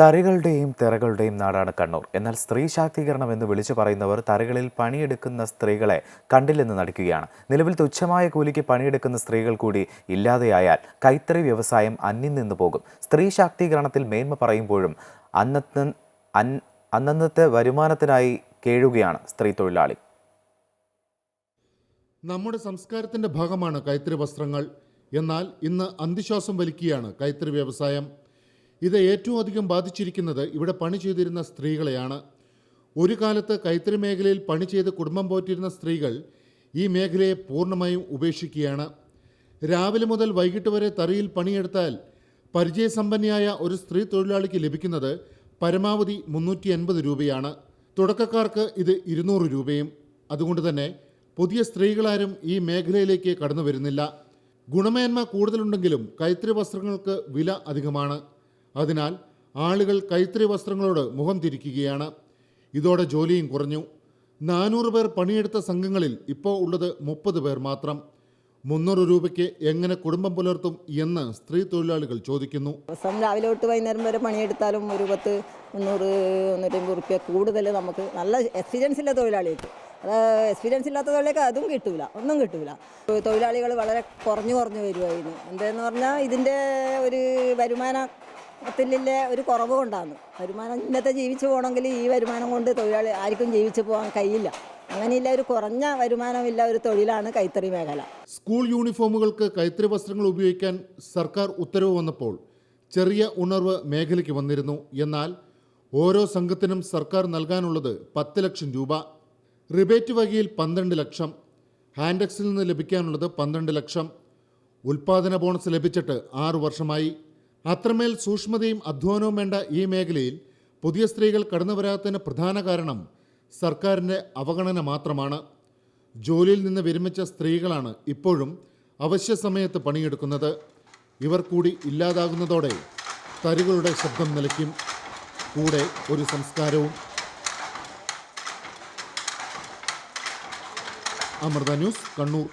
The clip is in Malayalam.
തറികളുടെയും തിറകളുടെയും നാടാണ് കണ്ണൂർ. എന്നാൽ സ്ത്രീ ശാക്തീകരണം എന്ന് വിളിച്ചു പറയുന്നവർ തറികളിൽ പണിയെടുക്കുന്ന സ്ത്രീകളെ കണ്ടില്ലെന്ന് നടിക്കുകയാണ്. നിലവിൽ തുച്ഛമായ കൂലിക്ക് പണിയെടുക്കുന്ന സ്ത്രീകൾ കൂടി ഇല്ലാതെയായാൽ കൈത്തറി വ്യവസായം അന്യം നിന്ന് പോകും. സ്ത്രീ ശാക്തീകരണത്തിൽ മേന്മ പറയുമ്പോഴും അന്നത്തെ അന്നന്നത്തെ വരുമാനത്തിനായി കേഴുകയാണ് സ്ത്രീ തൊഴിലാളി. നമ്മുടെ സംസ്കാരത്തിന്റെ ഭാഗമാണ് കൈത്തറി വസ്ത്രങ്ങൾ. എന്നാൽ ഇന്ന് അന്ധിശ്വാസം വലിക്കുകയാണ് കൈത്തറി വ്യവസായം. ഇത് ഏറ്റവും അധികം ബാധിച്ചിരിക്കുന്നത് ഇവിടെ പണി ചെയ്തിരുന്ന സ്ത്രീകളെയാണ്. ഒരു കാലത്ത് കൈത്തറി മേഖലയിൽ പണി ചെയ്ത് കുടുംബം പോറ്റിരുന്ന സ്ത്രീകൾ ഈ മേഖലയെ പൂർണമായും ഉപേക്ഷിക്കുകയാണ്. രാവിലെ മുതൽ വൈകിട്ട് വരെ തറിയിൽ പണിയെടുത്താൽ പരിചയസമ്പന്നയായ ഒരു സ്ത്രീ തൊഴിലാളിക്ക് ലഭിക്കുന്നത് പരമാവധി മുന്നൂറ്റി അൻപത് രൂപയാണ്. തുടക്കക്കാർക്ക് ഇത് ഇരുന്നൂറ് രൂപയും. അതുകൊണ്ട് തന്നെ പുതിയ സ്ത്രീകളാരും ഈ മേഖലയിലേക്ക് കടന്നു വരുന്നില്ല. ഗുണമേന്മ കൂടുതലുണ്ടെങ്കിലും കൈത്തറി വസ്ത്രങ്ങൾക്ക് വില അധികമാണ്. അതിനാൽ ആളുകൾ കൈത്തറി വസ്ത്രങ്ങളോട് മുഖം തിരിക്കുകയാണ്. ഇതോടെ ജോലിയും കുറഞ്ഞു. നാനൂറ് പേർ പണിയെടുത്ത സംഘങ്ങളിൽ ഇപ്പോൾ ഉള്ളത് മുപ്പത് പേർ മാത്രം. മുന്നൂറ് രൂപയ്ക്ക് എങ്ങനെ കുടുംബം പുലർത്തും എന്ന് സ്ത്രീ തൊഴിലാളികൾ ചോദിക്കുന്നു. ദിവസം രാവിലെ തൊട്ട് വൈകുന്നേരം വരെ പണിയെടുത്താലും ഒരു പത്ത് മുന്നൂറ് മുന്നൂറ്റമ്പത് റുപ്യ കൂടുതൽ നമുക്ക് നല്ല എക്സ്പീരിയൻസ് ഇല്ല തൊഴിലാളികൾക്ക്. അത് എക്സ്പീരിയൻസ് ഇല്ലാത്ത തൊഴിലേക്ക് അതും കിട്ടൂല ഒന്നും കിട്ടൂല. തൊഴിലാളികൾ വളരെ കുറഞ്ഞു കുറഞ്ഞു വരുമായിരുന്നു എന്താന്ന് പറഞ്ഞാൽ ഇതിന്റെ ഒരു വരുമാനത്തിലെ ഒരു കുറവ് കൊണ്ടാണ് വരുമാനം ഇന്നത്തെ ജീവിച്ചു പോകണമെങ്കിൽ ഈ വരുമാനം കൊണ്ട് തൊഴിലാളി ആർക്കും ജീവിച്ചു പോകാൻ കഴിയില്ല. അങ്ങനെയില്ല ഒരു കുറഞ്ഞ വരുമാനമില്ല ഒരു തൊഴിലാണ് കൈത്തറി മേഖല. സ്കൂൾ യൂണിഫോമുകൾക്ക് കൈത്തറി വസ്ത്രങ്ങൾ ഉപയോഗിക്കാൻ സർക്കാർ ഉത്തരവ് വന്നപ്പോൾ ചെറിയ ഉണർവ് മേഖലയ്ക്ക് വന്നിരുന്നു. എന്നാൽ ഓരോ സംഘത്തിനും സർക്കാർ നൽകാനുള്ളത് പത്ത് ലക്ഷം രൂപ. റിബേറ്റ് വകയിൽ പന്ത്രണ്ട് ലക്ഷം. ഹാൻഡെക്സിൽ നിന്ന് ലഭിക്കാനുള്ളത് പന്ത്രണ്ട് ലക്ഷം. ഉൽപാദന ബോണസ് ലഭിച്ചിട്ട് ആറു വർഷമായി. അത്രമേൽ സൂക്ഷ്മതയും അധ്വാനവും വേണ്ട ഈ മേഖലയിൽ പുതിയ സ്ത്രീകൾ കടന്നു വരാത്തതിന് പ്രധാന കാരണം സർക്കാരിന്റെ അവഗണന മാത്രമാണ്. ജോലിയിൽ നിന്ന് വിരമിച്ച സ്ത്രീകളാണ് ഇപ്പോഴും അവശ്യ സമയത്ത് പണിയെടുക്കുന്നത്. ഇവർ കൂടി ഇല്ലാതാകുന്നതോടെ തരികളുടെ ശബ്ദം നിലയ്ക്കും. കൂടെ ഒരു സംസ്കാരവും. അമൃത ന്യൂസ് കണ്ണൂർ.